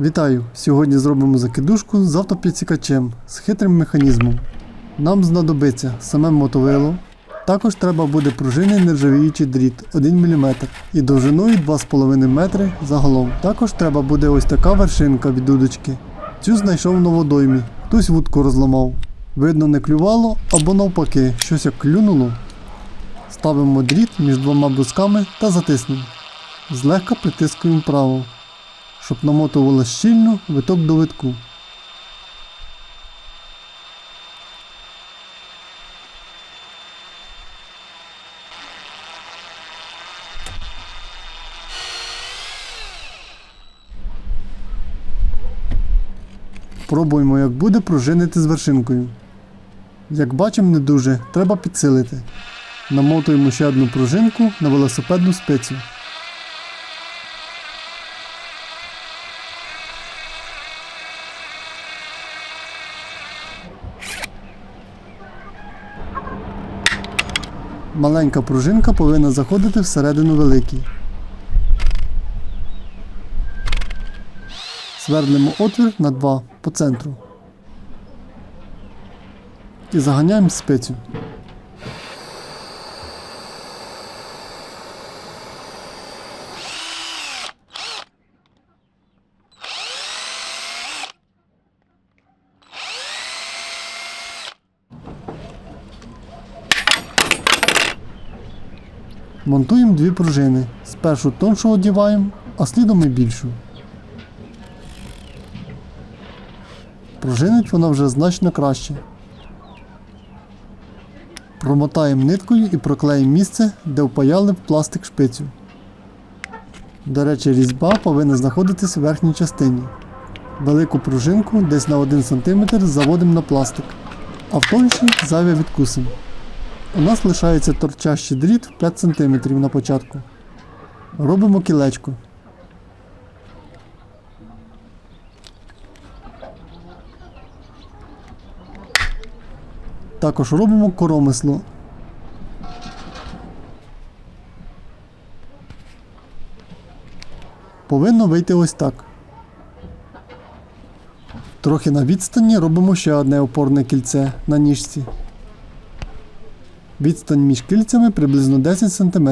Вітаю! Сьогодні зробимо закидушку з автопідсікачем з хитрим механізмом. Нам знадобиться саме мотовило. Також треба буде пружинний нержавіючий дріт 1 мм і довжиною 2,5 метри загалом. Також треба буде ось така вершинка від дудочки. Цю знайшов на водоймі. Хтось вудку розламав. Видно, не клювало або навпаки, щось як клюнуло. Ставимо дріт між двома брусками та затиснемо. Злегка притискуємо вправо щоб намотувало щільно виток до витку. Пробуємо, як буде пружинити з вершинкою. Як бачимо, не дуже, треба підсилити. Намотуємо ще одну пружинку на велосипедну спицю. Маленька пружинка повинна заходити всередину великій. Свердлимо отвір на 2 по центру. І заганяємо спицю. Монтуємо дві пружини. Спершу тоншу одіваємо, а слідом і більшу. Пружинить вона вже значно краще. Промотаємо ниткою і проклеїмо місце, де впаяли пластик шпицю. До речі, різьба повинна знаходитись в верхній частині. Велику пружинку десь на 1 см заводимо на пластик, а в тонші зайве відкусимо. У нас лишається торчащий дріт 5 см на початку. Робимо кілечко. Також робимо коромисло. Повинно вийти ось так. Трохи на відстані робимо ще одне опорне кільце на ніжці. Відстань між кільцями приблизно 10 см.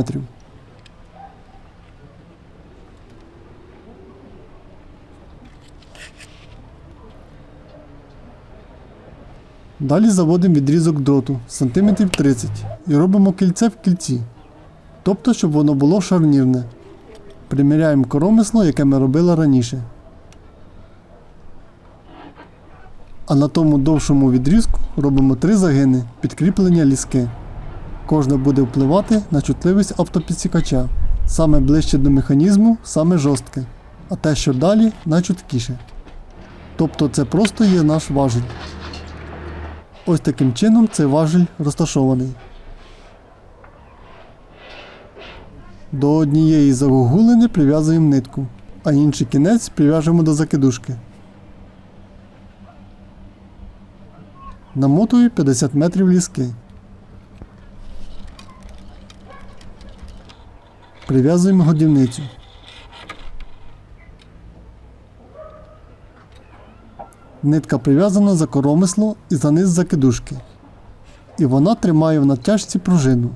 Далі заводимо відрізок дроту сантиметрів 30 і робимо кільце в кільці. Тобто, щоб воно було шарнірне. Приміряємо коромисло, яке ми робили раніше. А на тому довшому відрізку робимо три загини підкріплення ліски. Кожна буде впливати на чутливість автопідсікача. Саме ближче до механізму, саме жорстке, а те, що далі, найчуткіше. Тобто це просто є наш важіль. Ось таким чином цей важіль розташований. До однієї загогулини прив'язуємо нитку, а інший кінець прив'яжемо до закидушки. Намотую 50 метрів ліски. Прив'язуємо годівницю. Нитка прив'язана за коромисло і за низ закидушки. І вона тримає в натяжці пружину.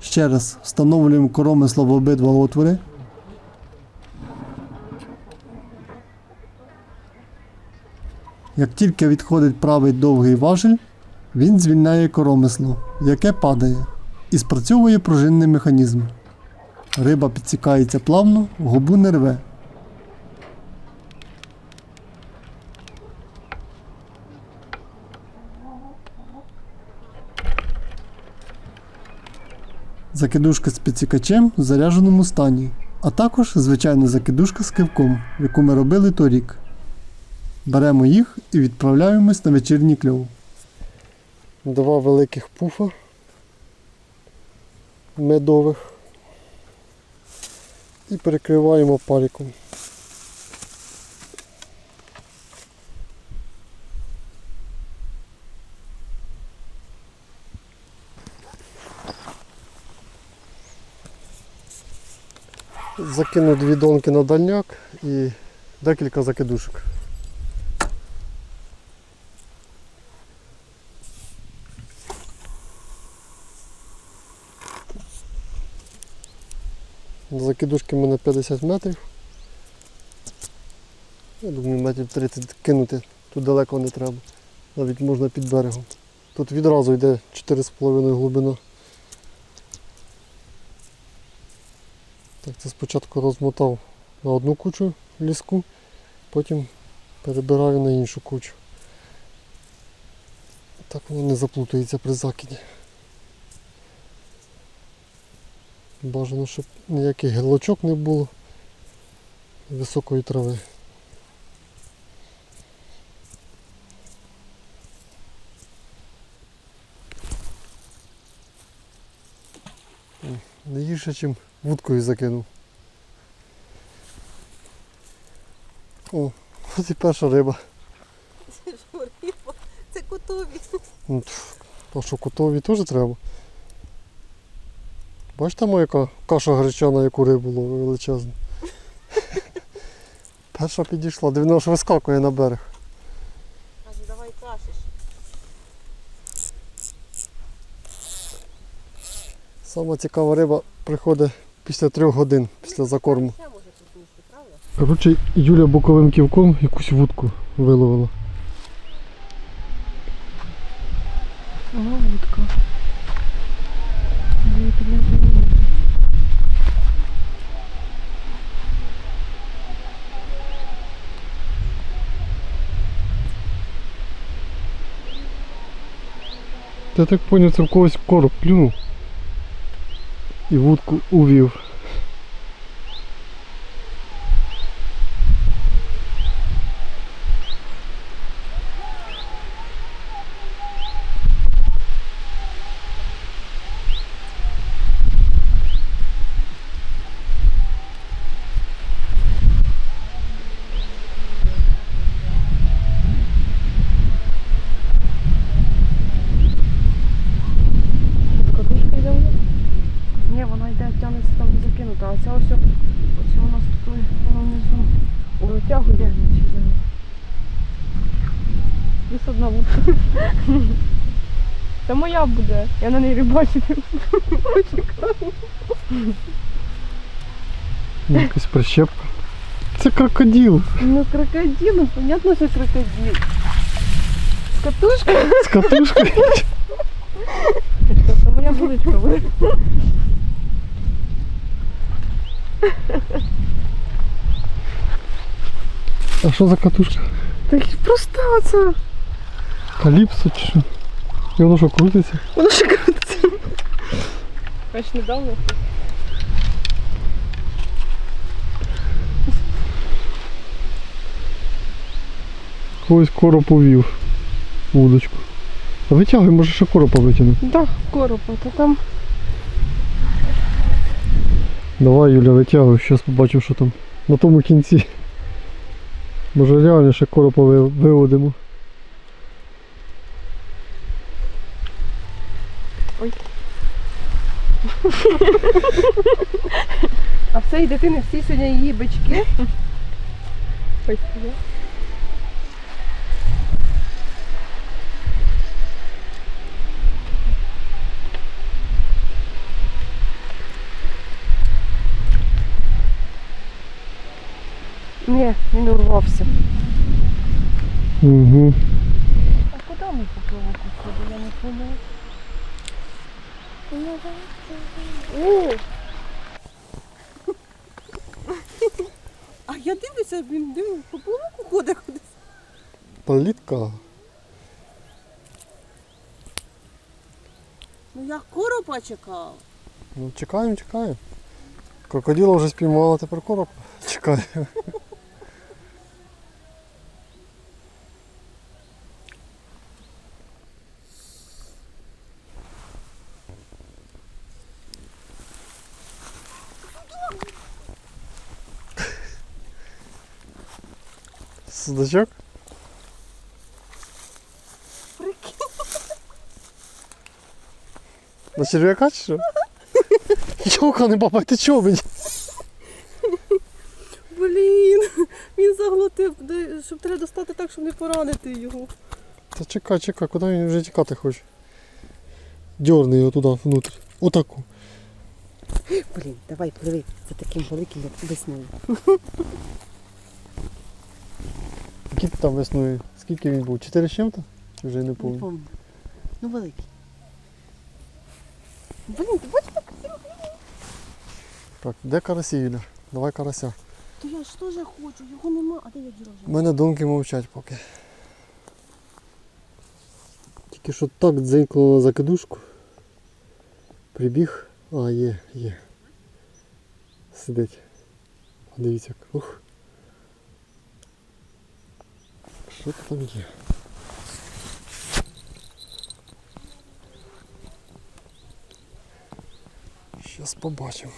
Ще раз встановлюємо коромисло в обидва отвори. Як тільки відходить правий довгий важіль, він звільняє коромисло, яке падає, і спрацьовує пружинний механізм. Риба підсікається плавно, губу не рве. Закидушка з підсікачем в зарядженому стані, а також звичайна закидушка з кивком, яку ми робили торік. Беремо їх і відправляємось на вечірній кльов. Два великих пуфа медових і перекриваємо париком. Закину дві донки на дальняк і декілька закидушок. Закидушки в мене 50 метрів. Я думаю, метрів 30 кинути, тут далеко не треба. Навіть можна під берегом. Тут відразу йде 4,5 глибина. Так, це спочатку розмотав на одну кучу ліску, потім перебираю на іншу кучу. Так воно не заплутається при закиді. Бажано, щоб ніяких гілочок не було високої трави. Не гірше, ніж вудкою закинув. О, ось і перша риба. Це що, риба? Це котові. Ну, А що котові теж треба? Бачите моя яка каша гречана, яку рибу ловив величезну. Перша підійшла, дивно, що вискакує на берег. Каже, давай кашиш. Сама цікава риба приходить після трьох годин після закорму. Коротше, Юля боковим ківком якусь вудку виловила. Ага, вудка. Я так понял, це в когось короб плюнув і вудку увів. Це моя буде, я на неї рибачити буду. Ну, Якась прищепка. Це крокодил. Ну крокодил, ну понятно, що крокодил. З катушкою. З катушкою. Це моя буде. А що за катушка? Так просто оце. Каліпсо чи що? І воно що крутиться? Воно ще крутиться. Бач, недавно. Ось короб увів вудочку. А витягуй, може ще коропа витягнути. Да, коропа, то там. Давай, Юля, витягуй, зараз побачимо, що там на тому кінці. Може реально ще коропа виводимо. А в цієї дитини всі сьогодні її бички. Ось я. Ні, він урвався. Угу. А куди ми поплили куди? Я не поняла. О, А я дивлюся, він дивлюся, по полуку ходить кудись. Плітка. Ну я коропа чекав. Ну чекаємо, чекаємо. Крокодила вже спіймала, тепер короб. Чекаємо. Судачок? Прикинь. На черв'яка чи що? Йока, не баба, ти чого мені? Блін, він заглотив, щоб треба достати так, щоб не поранити його. Та чекай, чекай, куди він вже тікати хоче? Дьорни його туди, внутрі. Отаку. Блін, давай пливи за таким великим, як весною. Ти там весною? Скільки він був? Чотири з чим-то? Вже не Не пам'ятаю. Ну великий. Блін, ти бачиш, так? Так, де карасі, Юля? Давай карася. То я ж теж хочу, його нема. А де я У мене думки мовчать поки. Тільки що так дзенькнуло на закидушку. Прибіг. А, є, є. Сидить. Дивіться, як. Ух. Що там є? Щас побачимо.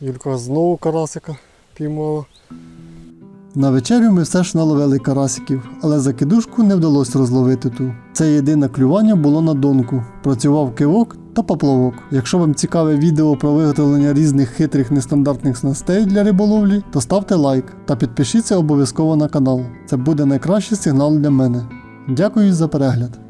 Юлька знову карасика піймала. На вечерю ми все ж наловили карасиків, але закидушку не вдалося розловити ту. Це єдине клювання було на донку. Працював кивок та поплавок. Якщо вам цікаве відео про виготовлення різних хитрих нестандартних снастей для риболовлі, то ставте лайк та підпишіться обов'язково на канал. Це буде найкращий сигнал для мене. Дякую за перегляд.